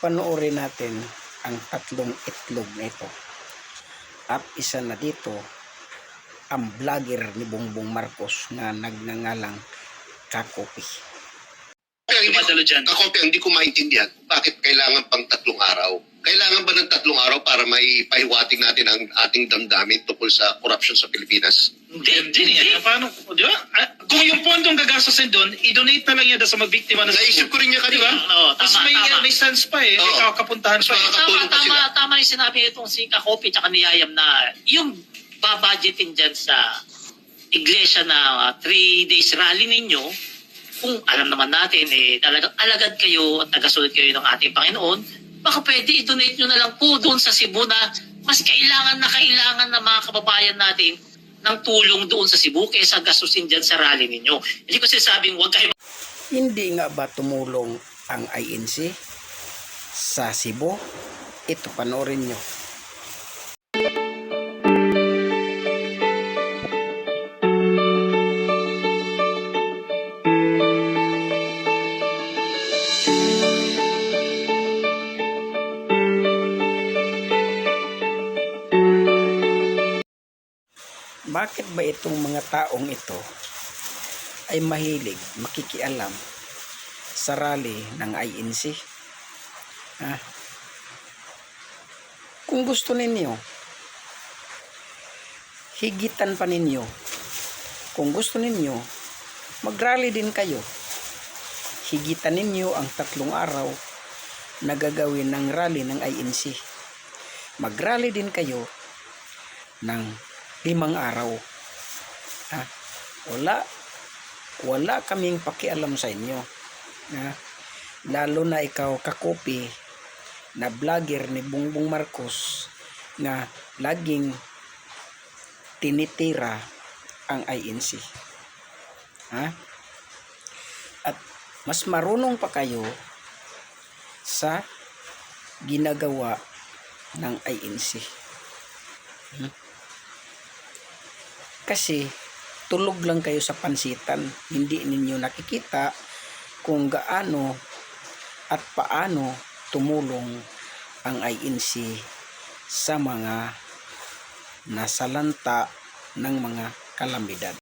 panoorin natin ang tatlong itlog na ito. At isa na dito, ang vlogger ni Bongbong Marcos na nagnangalang Kakopi. Kaya hindi ko, dyan. kaya hindi ko maintindihan bakit kailangan pang tatlong araw. Kailangan ba ng tatlong araw para may pahiwatig natin ang ating damdamin tungkol sa corruption sa Pilipinas? Hindi, hindi. Paano? O, Di ba? Ah, gagastusin doon, i-donate na lang yan sa mga biktima na Naisip ko rin niya kanina. Oo, Tapos tama, may, tama. may sense pa eh. May Oo. kakapuntahan pa eh. Tama, pa tama, sila. tama yung sinabi itong si Kakopi tsaka ni Yayam na yung babudgetin dyan sa iglesia na uh, three days rally ninyo, kung alam naman natin, eh, talagang alagad kayo at nagasunod kayo ng ating Panginoon, baka pwede i-donate nyo na lang po doon sa Cebu na mas kailangan na kailangan ng mga kababayan natin ng tulong doon sa Cebu kaysa gastusin dyan sa rally ninyo. Hindi ko sinasabing huwag kayo Hindi nga ba tumulong ang INC sa Cebu? Ito, panoorin nyo. Bakit ba itong mga taong ito ay mahilig makikialam sa rally ng INC? Ha? Kung gusto ninyo, higitan pa ninyo. Kung gusto ninyo, mag-rally din kayo. Higitan ninyo ang tatlong araw na gagawin ng rally ng INC. Mag-rally din kayo ng limang araw. Ha? Wala wala kaming pakialam sa inyo. Ha? Lalo na ikaw kakopi na vlogger ni Bongbong Marcos na laging tinitira ang INC. Ha? At mas marunong pa kayo sa ginagawa ng INC. Hmm? Kasi tulog lang kayo sa pansitan. Hindi ninyo nakikita kung gaano at paano tumulong ang INC sa mga nasalanta ng mga kalamidad.